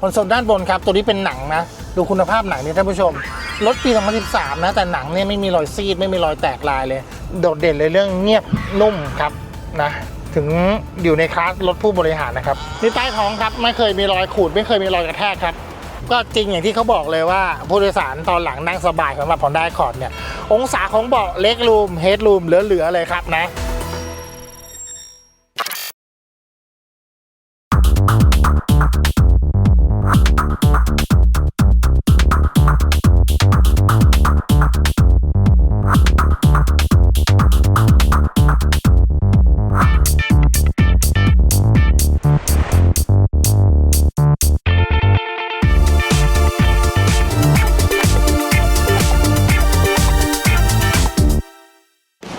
คอนโซลด้านบนครับ ตัวนี้เป็นหนังนะ ดูคุณภาพหนังนี่ท่านผู้ชม รถปี 2013 นะ แต่หนังเนี่ยไม่มีรอยซีด ไม่มีรอยแตกลายเลย โดดเด่นเลยเรื่องเงียบนุ่มครับนะ ถึงอยู่ในคลาสรถผู้บริหารนะครับนี่ใต้ท้องครับ ไม่เคยมีรอยขูด ไม่เคยมีรอยกระแทกครับ ก็จริงอย่างที่เขาบอกเลยว่าผู้โดยสารตอนหลังนั่งสบายสำหรับ Honda Accord เนี่ย องศาของเบาะเล็กรูมเฮดรูมเหลือๆเลยครับนะ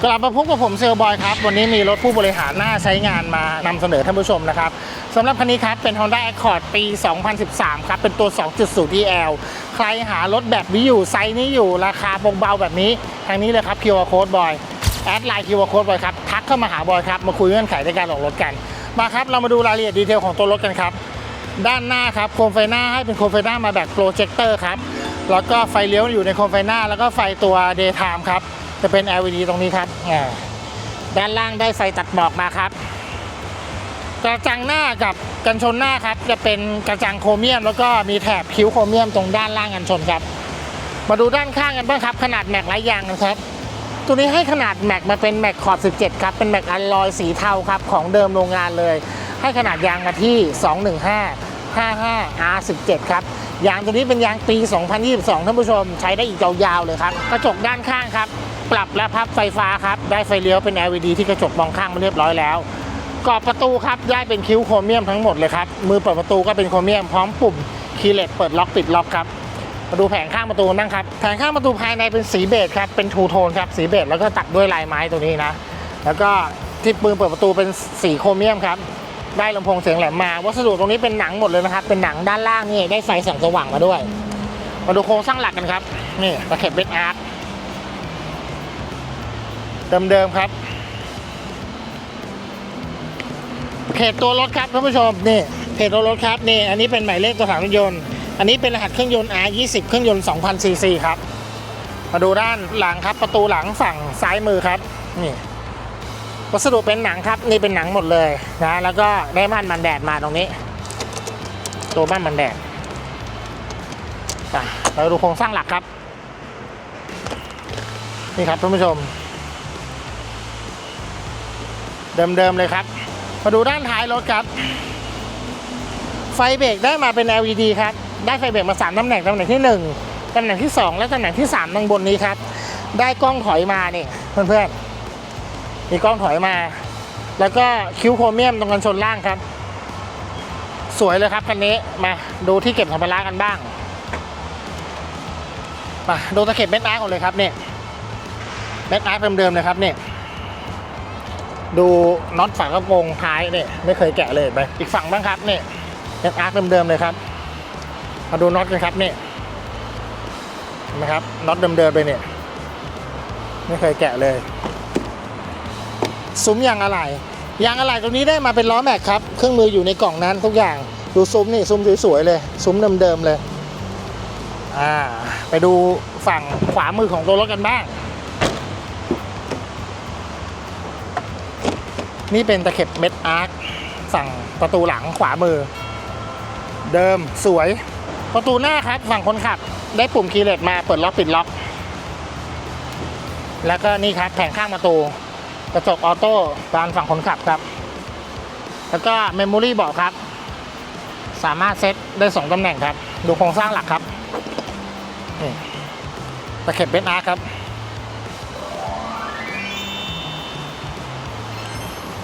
กลับมาพบกับผมเซลบอยครับ วันนี้มีรถผู้บริหารหน่าใช้งานมานำเสนอท่านผู้ชมนะครับสำหรับคันนี้ครับ เป็น Honda Accord ปี 2013 ครับ เป็นตัว 2.0 DL ใครหารถแบบนี้อยู่ ไซส์นี้อยู่ราคาเบาๆแบบนี้ ทางนี้เลยครับ QR Code บอยแอดไลน์ QR Code บอยครับ ทักเข้ามาหาบอยครับ มาคุยเงื่อนไขในการออกรถกัน มาครับ เรามาดูรายละเอียดดีเทลของตัวรถกันครับ ด้านหน้าครับโคมไฟหน้าให้เป็นโคมไฟหน้ามาแบบโปรเจคเตอร์ครับแล้วก็ไฟเลี้ยวอยู่ในโคมไฟหน้า แล้วก็ไฟตัว daytime ครับ จะเป็น LED ตรงนี้ครับด้านล่างได้ไฟตัดหมอกมาครับ กระจังหน้ากับกันชนหน้าครับ จะเป็นกระจังโครเมียม แล้วก็มีแถบคิ้วโครเมียมตรงด้านล่างกันชนครับ มาดูด้านข้างกันบ้างครับ ขนาดแม็กหลายางนะครับ ตัวนี้ให้ขนาดแม็กมาเป็นแม็กขอบ 17 ครับ เป็นแม็กอัลลอยสีเทาครับ ของเดิมโรงงานเลย ให้ขนาดยางมาที่ 215 55 R17 ครับยางตัวนี้เป็นยางปี 2022 ท่านผู้ชม ใช้ได้อีกยาวๆเลยครับ กระจกด้านข้างครับ ปรับและพับไฟฟ้าครับ ได้ไฟเลี้ยวเป็น LED ที่กระจกมองข้างมาเรียบร้อยแล้วกรอบประตูครับได้เป็นคิ้วโครเมียมทั้งหมดเลยครับ มือเปิดประตูก็เป็นโครเมียมพร้อมปุ่มคีย์เลสเปิดล็อกปิดล็อกครับมาดูแผงข้างประตูกันบ้างครับแผงข้างประตูภายในเป็นสีเบจครับเป็นทูโทนครับสีเบจแล้วก็ตัดด้วยลายไม้ตัวนี้นะ แล้วก็ที่ปืนเปิดประตูเป็นสีโครเมียมครับได้ลำโพงเสียงแหลมมา วัสดุตรงนี้เป็นหนังหมดเลยนะครับ เป็นหนังด้านล่างนี่ได้ไฟแสงสว่างมาด้วย มาดูโครงสร้างหลักกันครับนี่ตะเข็บเบสอาร์ค เดิมๆครับเพจตัวรถครับท่านผู้ชมนี่เพจตัวรถครับนี่อันนี้เป็นหมายเลขตัวถังรถยนต์ อันนี้เป็นรหัสเครื่องยนต์ R20 เครื่องยนต์2,000ซีซีครับ มาดูด้านหลังครับ ประตูหลังฝั่งซ้ายมือครับนี่วัสดุเป็นหนังครับ นี่เป็นหนังหมดเลยนะแล้วก็ได้ม่านมันแดดมาตรงนี้ ตัวม่านมันแดดอะเราดูโครงสร้างหลักครับ นี่ครับท่านผู้ชม เดิมๆเลยครับ มาดูด้านท้ายรถครับ ไฟเบรกได้มาเป็น LED ครับ ได้ไฟเบรกมา3ตำแหน่งตำแหน่งที่ 1ตำแหน่งที่ 2 และตำแหน่งที่ 3 ตรงบนนี้ครับ ได้กล้องถอยมานี่เพื่อนๆ มีกล้องถอยมา แล้วก็คิ้วโครเมียมตรงกันชนล่างครับ สวยเลยครับคันนี้ มาดูที่เก็บสัมภาระกันบ้าง มาดูตะเข็บเม็ดอาร์ก่อนเลยครับเนี่ยเม็ดอาร์เดิมๆเลยครับเนี่ย ดูน็อตฝากระโปรงท้ายเนี่ยไม่เคยแกะเลยไป อีกฝั่งบ้างครับเนี่ยเป็นอาร์คเดิมๆเลยครับมาดูน็อตกันครับเนี่ยเห็นไหมครับน็อตเดิมๆเลยเนี่ยไม่เคยแกะเลย ซุ้มยางอะไหล่ยางอะไหล่ตรงนี้ได้มาเป็นล้อแม็กครับ เครื่องมืออยู่ในกล่องนั้นทุกอย่าง ดูซุ้มนี่ซุ้มสวยๆเลย ซุ้มเดิมๆเลย อ่า ไปดูฝั่งขวามือของตัวรถกันบ้าง นี่เป็นตะเข็บเม็ดอาร์คฝั่งประตูหลังขวามือ เดิมสวย ประตูหน้าครับฝั่งคนขับ ได้ปุ่มคีย์เลสมาเปิดล็อกปิดล็อก แล้วก็นี่ครับแผงข้างประตู กระจกออโต้บานฝั่งคนขับครับ แล้วก็เมมโมรี่บอกครับ สามารถเซตได้สองตำแหน่งครับ ดูโครงสร้างหลักครับนี่ตะเข็บเม็ดอาร์ครับ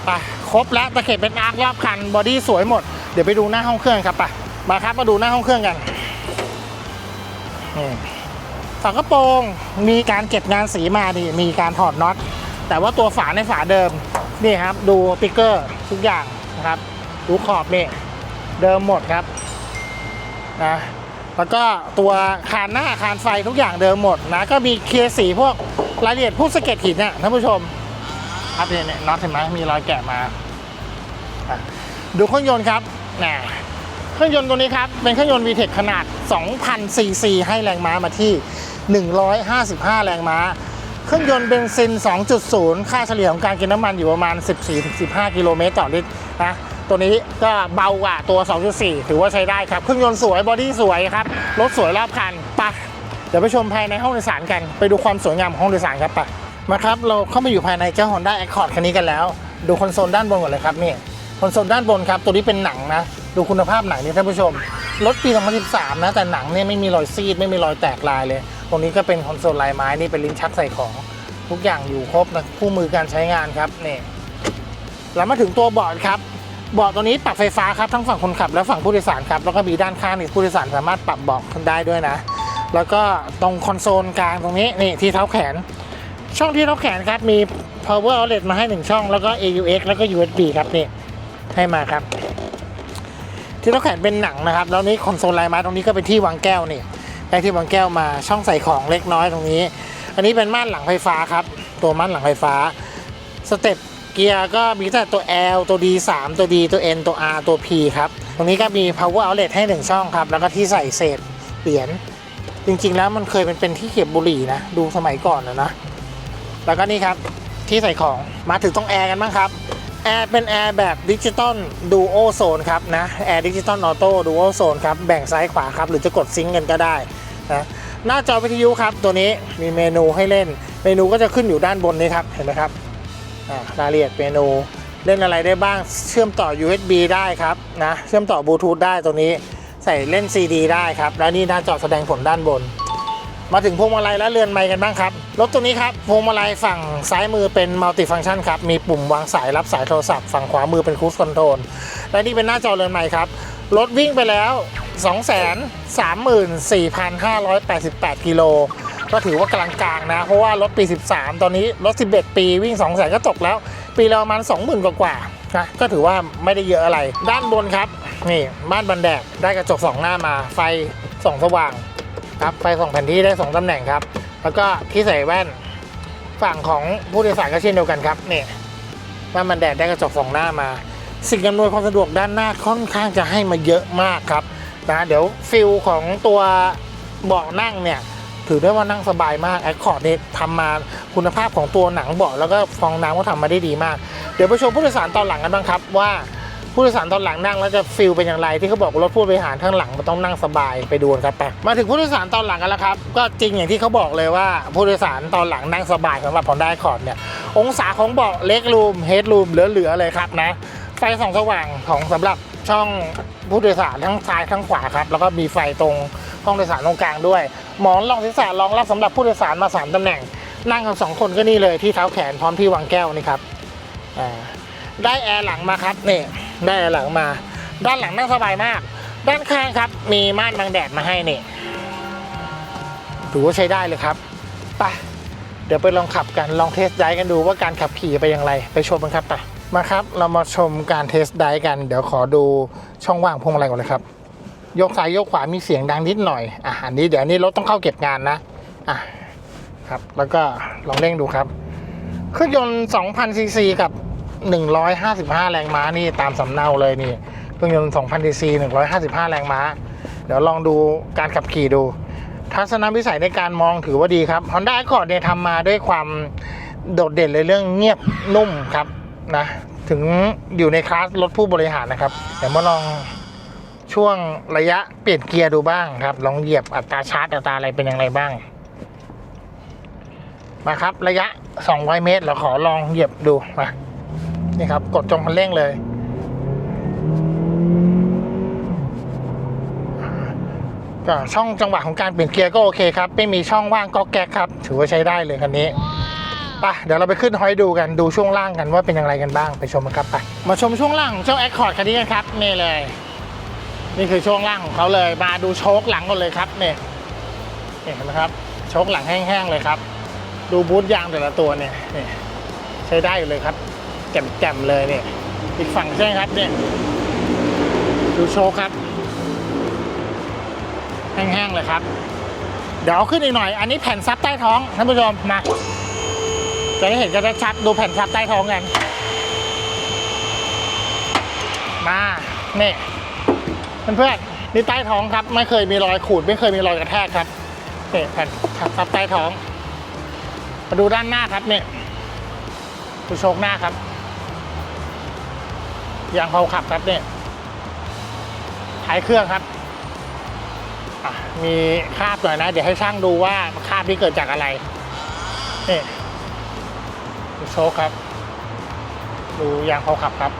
ไปครบแล้วตะเข็บเป็นอาร์ครอบคันบอดี้สวยหมด เดี๋ยวไปดูหน้าห้องเครื่องครับไปมาครับมาดูหน้าห้องเครื่องกันนี่ฝากระโปรงมีการเก็บงานสีมาดีมีการถอดน็อตแต่ว่าตัวฝาในฝาเดิมนี่ครับ ดูติ๊กเกอร์ทุกอย่างนะครับดูขอบเนี่เดิมหมดครับนะแล้วก็ตัวคานหน้าคานไฟทุกอย่างเดิมหมดนะก็มีเคลียร์สีพวกรายละเอียดพวกสะเก็ตหินเนี่ยท่านผู้ชม ครับเนี่ยน็อตเห็นไหมมีรอยแกะมา ดูเครื่องยนต์ครับน่ะเครื่องยนต์ตัวนี้ครับ เป็นเครื่องยนต์ VTEC ขนาด 2,000 ซีซี ให้แรงม้ามาที่ 155 แรงม้า เครื่องยนต์เบนซิน 2.0 ค่าเฉลี่ยของการกินน้ำมันอยู่ประมาณ 14-15 กิโลเมตรต่อลิตรนะตัวนี้ก็เบากว่าตัว 2.4 ถือว่าใช้ได้ครับ เครื่องยนต์สวย บอดี้สวยครับ รถสวยรอบคันไปะเดี๋ยวไปชมภายในห้องโดยสารกัน ไปดูความสวยงามของห้องโดยสารครับไปะ มาครับเราเข้ามาอยู่ภายในเจ้า Honda Accord คันนี้กันแล้ว ดูคอนโซลด้านบนก่อนเลยครับนี่คอนโซลด้านบนครับ ตัวนี้เป็นหนังนะ ดูคุณภาพหนังนี่ท่านผู้ชม รถปี 2013 นะ แต่หนังเนี่ยไม่มีรอยซีด ไม่มีรอยแตกลายเลย ตรงนี้ก็เป็นคอนโซลลายไม้นี่เป็นลิ้นชักใส่ของ ทุกอย่างอยู่ครบนะคู่มือการใช้งานครับนี่เรามาถึงตัวเบาะครับเบาะตัวนี้ปรับไฟฟ้าครับทั้งฝั่งคนขับและฝั่งผู้โดยสารครับแล้วก็มีด้านข้างนี่ผู้โดยสารสามารถปรับเบาะได้ด้วยนะ แล้วก็ตรงคอนโซลกลางตรงนี้นี่ที่เท้าแขน ช่องที่ท้าแขนครับ มี power outlet มาให้หนึ่งช่อง แล้วก็ AUX แล้วก็ USB ครับนี่ให้มาครับ ที่ท้าแขนเป็นหนังนะครับ แล้วนี้คอนโซลลายไม้ตรงนี้ก็เป็นที่วางแก้วนี่ได้ที่วางแก้วมาช่องใส่ของเล็กน้อยตรงนี้ อันนี้เป็นม่านหลังไฟฟ้าครับ ตัวม่านหลังไฟฟ้าสเต็ปเกียร์ก็มีแต่ตัว L ตัว D 3ตัว D ตัว N ตัว R ตัว P ครับ ตรงนี้ก็มี power outlet ให้ 1 ช่องครับ แล้วก็ที่ใส่เศษเหรียญจริงๆแล้วมันเคยเป็นเป็นที่เก็บบุหรี่นะ ดูสมัยก่อนนะนะ แล้วก็นี่ครับที่ใส่ของมาถึงต้องแอร์กันบ้างครับแอร์เป็นแอร์แบบดิจิตอลดูโอโซนครับนะแอร์ดิจิตอลออโต้ดูโอโซนครับแบ่งซ้ายขวาครับหรือจะกดซิงค์กันก็ได้นะหน้าจอวิทยุครับตัวนี้มีเมนูให้เล่น เมนูก็จะขึ้นอยู่ด้านบนนี้ครับเห็นไหมครับอ่ารายละเอียดเมนูเล่นอะไรได้บ้างเชื่อมต่อ USB ได้ครับนะเชื่อมต่อบลูทูธได้ตัวนี้ใส่เล่น CD ได้ครับ แล้วนี่หน้าจอแสดงผลด้านบน มาถึงพวงมาลัยและเรือนไม้กันบ้างครับ รถตัวนี้ครับพวงมาลัยฝั่งซ้ายมือเป็นมัลติฟัง c t ชันครับ มีปุ่มวางสายรับสายโทรศัพท์ ฝั่งขวามือเป็นคูสคอนโทรลและนี่เป็นหน้าจอเรือนไม้ครับ รถวิ่งไปแล้ว 234,588 กิโลก็ถือว่ากลางๆนะ เพราะว่ารถปี 13 ตอนนี้รถ 11 ปีวิ่ง 2 0 0 0 0ก็ตกแล้ว ปีละประมาณ 20,000 กว่าๆนะก็ถือว่าไม่ได้เยอะอะไร ด้านบนครับ นี่บ้านบันแดดได้กระจกสองหน้ามาไฟส่องสว่าง ครับไฟส่องแผนที่ได้2ตำแหน่งครับ แล้วก็ที่ใส่แว่นฝั่งของผู้โดยสารก็เช่นเดียวกันครับเนี่ยบ้านบันแดดได้กระจกสองหน้ามา สิ่งอำนวยความสะดวกด้านหน้าค่อนข้างจะให้มาเยอะมากครับนะเดี๋ยวฟิลของตัวเบาะนั่งเนี่ยถือได้ว่านั่งสบายมากแอคคอร์ดเนี่ยทำมาคุณภาพของตัวหนังเบาะแล้วก็ฟองน้ำก็ทำมาได้ดีมาก เดี๋ยวไปชมผู้โดยสารตอนหลังกันบ้างครับว่า ผู้โดยสารตอนหลังนั่งแล้วจะฟิลเป็นอย่างไรที่เขาบอกรถผู้บริหารข้างหลังมันต้องนั่งสบายไปดูกันครับไปมาถึงผู้โดยสารตอนหลังกันแล้วครับ ก็จริงอย่างที่เขาบอกเลยว่าผู้โดยสารตอนหลังนั่งสบายสำหรับ Honda Accord เนี่ยองศาของเบาะเล็กรูมเฮดรูมเหลือๆเลยครับนะไฟส่องสว่างของสำหรับช่องผู้โดยสารทั้งซ้ายทั้งขวาครับแล้วก็มีไฟตรงห้องโดยสารตรงกลางด้วย หมอนรองศีรษะรองรับสำหรับผู้โดยสารมาสามตำแหน่ง นั่งกันสองคนก็นี่เลยที่เท้าแขนพร้อมที่วางแก้วนี่ครับได้แอร์หลังมาครับนี่ ได้หลังมา ด้านหลังนั่งสบายมาก ด้านข้างครับ มีม่านบังแดดมาให้นี่ถือว่าใช้ได้เลยครับไปเดี๋ยวไปลองขับกันลองเทสไดร์กันดูว่าการขับขี่ไปอย่างไร ไปชมกันครับไปมาครับ เรามาชมการเทสไดร์กัน เดี๋ยวขอดูช่องว่างพวงมาลัยก่อนเลยครับ ยกซ้ายยกขวามีเสียงดังนิดหน่อยอะอันนี้เดี๋ยวนี้รถต้องเข้าเก็บงานนะอะครับ แล้วก็ลองเร่งดูครับเครื่องยนต์ 2,000ซีซีกับ 155 แรงม้านี่ตามสำเนาเลยนี่เครื่องยนต์2,000ซีซี155 แรงม้า เดี๋ยวลองดูการขับขี่ดู ทัศนวิสัยในการมองถือว่าดีครับ Honda Accord เนี่ยทำมาด้วยความโดดเด่นเลยเรื่องเงียบนุ่มครับนะถึงอยู่ในคลาสรถผู้บริหารนะครับเดี๋ยวมาลองช่วงระยะเปลี่ยนเกียร์ดูบ้างครับ ลองเหยียบอัตราชาร์จอัตราอะไรเป็นอยังไงบ้าง มาครับระยะ 200 เมตร เราขอลองเหยียบดูมา นี่ครับ กดจงคันเร่งเลย ก็ช่องจังหวะของการเปลี่ยนเกียร์ก็โอเคครับ ไม่มีช่องว่างก็แก๊กครับ ถือว่าใช้ได้เลยคันนี้ไปเดี๋ยวเราไปขึ้นฮอยดูกันดูช่วงล่างกันว่าเป็นอย่างไรกันบ้างไปชมกันครับไปมาชมช่วงล่างของเจ้า Accord คันนี้กันครับนี่เลย นี่คือช่วงล่างของเขาเลย มาดูโชคหลังก่อนเลยครับเนี่ยเห็นไหมครับโชคหลังแห้งๆเลยครับ ดูบูทยางแต่ละตัวเนี่ยนี่ใช้ได้อยู่เลยครับแจ่มๆเลยเนี่ย อีกฝั่งใช่ไหมครับเนี่ย ดูโชคครับ แห้งๆเลยครับ เดี๋ยวเอาขึ้นอีกหน่อย อันนี้แผ่นซับใต้ท้องท่านผู้ชมมา จะได้เห็นกันชัดดูแผ่นซับใต้ท้องกัน มาเนี่ยเพื่อนๆนี่ใต้ท้องครับ ไม่เคยมีรอยขูด ไม่เคยมีรอยกระแทกครับเนี่แผ่นครับใต้ท้อง มาดูด้านหน้าครับเนี่ยดูโชคหน้าครับ ยางเผาขับครับเนี่ยท้ายเครื่องครับ มีคราบหน่อยนะ เดี๋ยวให้ช่างดูว่าคราบที่เกิดจากอะไรนี่ดูโชคครับ ดูยางเผาขับครับ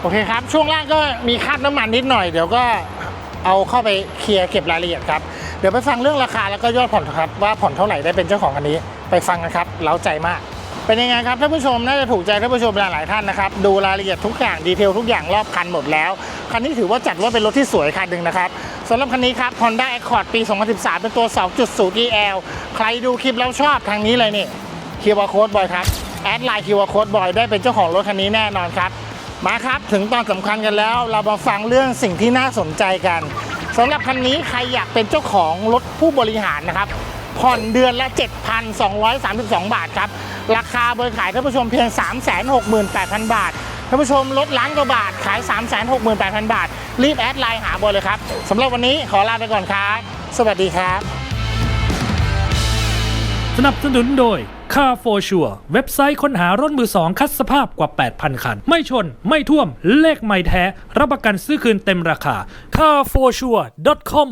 โอเคครับ ช่วงล่างก็มีคราบน้ำมันนิดหน่อย เดี๋ยวก็เอาเข้าไปเคลียร์เก็บรายละเอียดครับ เดี๋ยวไปฟังเรื่องราคาแล้วก็ยอดผ่อนครับ ว่าผ่อนเท่าไหร่ได้เป็นเจ้าของคันนี้ ไปฟังกันครับ เล้าใจมาก เป็นยังไงครับท่านผู้ชมน่าจะถูกใจท่านผู้ชมหลายๆท่านนะครับดูรายละเอียดทุกอย่างดีเทลทุกอย่างรอบคันหมดแล้วคันนี้ถือว่าจัดว่าเป็นรถที่สวยคันหนึ่งนะครับสำหรับคันนี้ครับ Honda Accord ปี 2013 เป็นตัว 2.0 EL ใครดูคลิปแล้วชอบทางนี้เลยนี่คิวอาร์โค้ดบอยครับแอดไลน์คิวอาร์โค้ดบอยได้เป็นเจ้าของรถคันนี้แน่นอนครับมาครับถึงตอนสำคัญกันแล้ว เรามาฟังเรื่องสิ่งที่น่าสนใจกันสำหรับคันนี้ใครอยากเป็นเจ้าของรถผู้บริหารนะครับ ผ่อนเดือนละ 7,232 บาทครับ ราคาเบอร์ขายท่านผู้ชมเพียง 368,000 บาทท่านผู้ชมลดล้านกว่าบาทขาย 368,000 บาท รีบแอดไลน์หาบอยเลยครับสำหรับวันนี้ขอลาไปก่อนครับ สวัสดีครับ สนับสนุนโดย Car for Sure เว็บไซต์ค้นหารถมือสองคัดสภาพกว่า 8,000 คัน ไม่ชน ไม่ท่วม เลขไม่แท้ รับประกันซื้อคืนเต็มราคา carforsure.com